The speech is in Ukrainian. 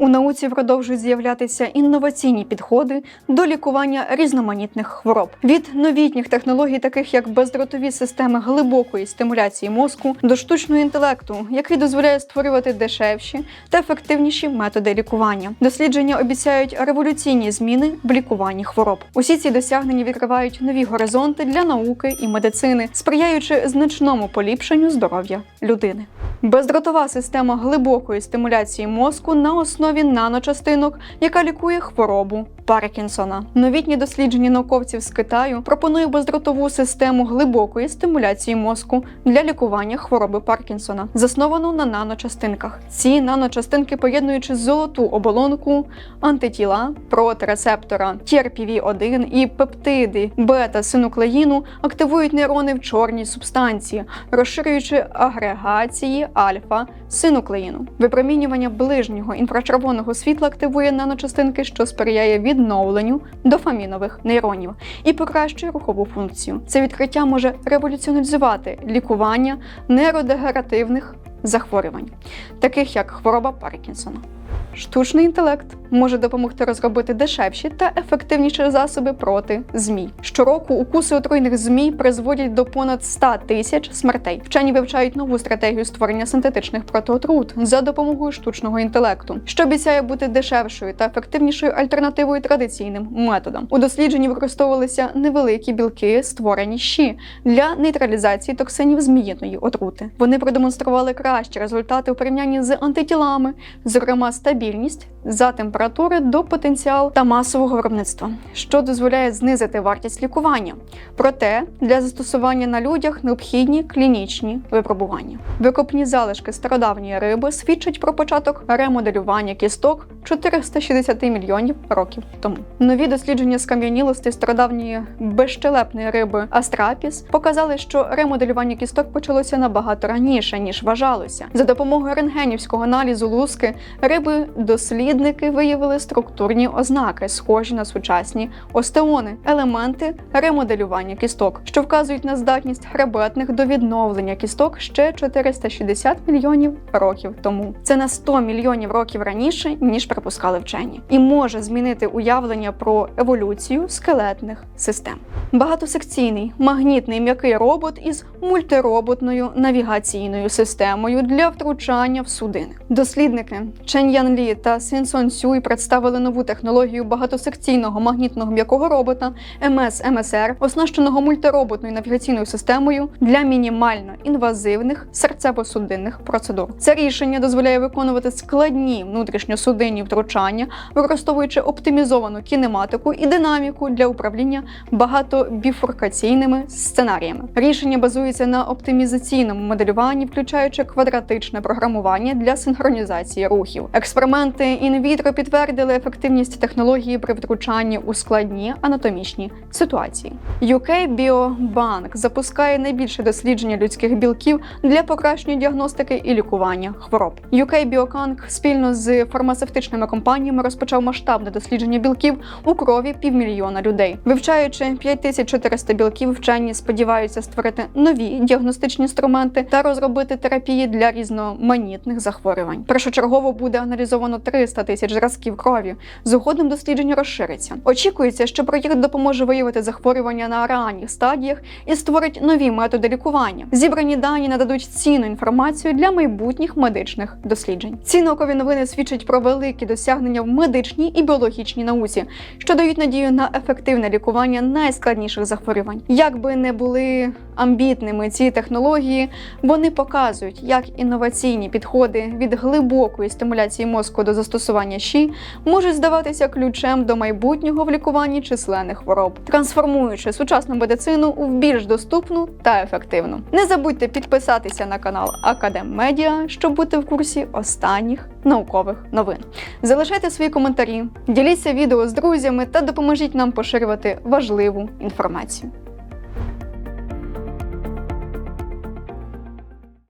У науці продовжують з'являтися інноваційні підходи до лікування різноманітних хвороб від новітніх технологій, таких як бездротові системи глибокої стимуляції мозку, до штучного інтелекту, який дозволяє створювати дешевші та ефективніші методи лікування. Дослідження обіцяють революційні зміни в лікуванні хвороб. Усі ці досягнення відкривають нові горизонти для науки і медицини, сприяючи значному поліпшенню здоров'я людини. Бездротова система глибокої стимуляції мозку на основі наночастинок, яка лікує хворобу Паркінсона. Новітні дослідження науковців з Китаю пропонують бездротову систему глибокої стимуляції мозку для лікування хвороби Паркінсона, засновану на наночастинках. Ці наночастинки, поєднуючи золоту оболонку, антитіла проти рецептора TRPV1 і пептиди бета-синуклеїну, активують нейрони в чорній субстанції, розширюючи агрегації альфа-синуклеїну. Випромінювання ближнього інфрачервоного світла активує наночастинки, що сприяє відновленню дофамінових нейронів і покращує рухову функцію. Це відкриття може революціоналізувати лікування нейродегеративних захворювань, таких як хвороба Паркінсона. Штучний інтелект може допомогти розробити дешевші та ефективніші засоби проти змій. Щороку укуси отруйних змій призводять до понад 100 тисяч смертей. Вчені вивчають нову стратегію створення синтетичних протиотрут за допомогою штучного інтелекту, що обіцяє бути дешевшою та ефективнішою альтернативою традиційним методам. У дослідженні використовувалися невеликі білки, створені щі для нейтралізації токсинів зміїної отрути. Вони продемонстрували кращі результати у порівнянні з антитілами, зокрема стабільність за температури до потенціал та масового виробництва, що дозволяє знизити вартість лікування. Проте для застосування на людях необхідні клінічні випробування. Викопні залишки стародавньої риби свідчать про початок ремоделювання кісток 460 мільйонів років тому. Нові дослідження скам'янілості стародавньої безщелепної риби Астрапіс показали, що ремоделювання кісток почалося набагато раніше ніж вважалося. За допомогою рентгенівського аналізу луски риби дослідники виявили структурні ознаки, схожі на сучасні остеони, елементи ремоделювання кісток, що вказують на здатність хребетних до відновлення кісток ще 460 мільйонів років тому. Це на 100 мільйонів років раніше ніж припускали вчені, і може змінити уявлення про еволюцію скелетних систем. Багатосекційний магнітний м'який робот із мультироботною навігаційною системою для втручання в судини. Дослідники Чен Ян Лі та Син Сон Сюй представили нову технологію багатосекційного магнітного м'якого робота МС-МСР, оснащеного мультироботною навігаційною системою для мінімально інвазивних серцево-судинних процедур. Це рішення дозволяє виконувати складні внутрішньосудинні втручання, використовуючи оптимізовану кінематику і динаміку для управління багатобіфуркаційними сценаріями. Рішення базується на оптимізаційному моделюванні, включаючи квадратичне програмування для синхронізації рухів. Експерименти інвітро підтвердили ефективність технології при втручанні у складні анатомічні ситуації. UK Biobank запускає найбільше дослідження людських білків для покращення діагностики і лікування хвороб. UK Biobank спільно з фармацевтичними компаніями розпочав масштабне дослідження білків у крові півмільйона людей. Вивчаючи 5400 білків, вчені сподіваються створити нові діагностичні інструменти та розробити терапії для різноманітних захворювань. Першочергово буде аналізовано 300 тисяч зразків крові. Згодом дослідження розшириться. Очікується, що проєкт допоможе виявити захворювання на ранніх стадіях і створить нові методи лікування. Зібрані дані нададуть цінну інформацію для майбутніх медичних досліджень. Ці наукові новини свідчать про великі досягнення в медичній і біологічній науці, що дають надію на ефективне лікування найскладніших захворювань. Як би не були амбітними ці технології, вони показують, як інноваційні підходи від глибокої стимуляції мозку до застосування щі можуть здаватися ключем до майбутнього в лікуванні численних хвороб, трансформуючи сучасну медицину у більш доступну та ефективну. Не забудьте підписатися на канал Академ Медіа, щоб бути в курсі останніх наукових новин. Залишайте свої коментарі, діліться відео з друзями та допоможіть нам поширювати важливу інформацію.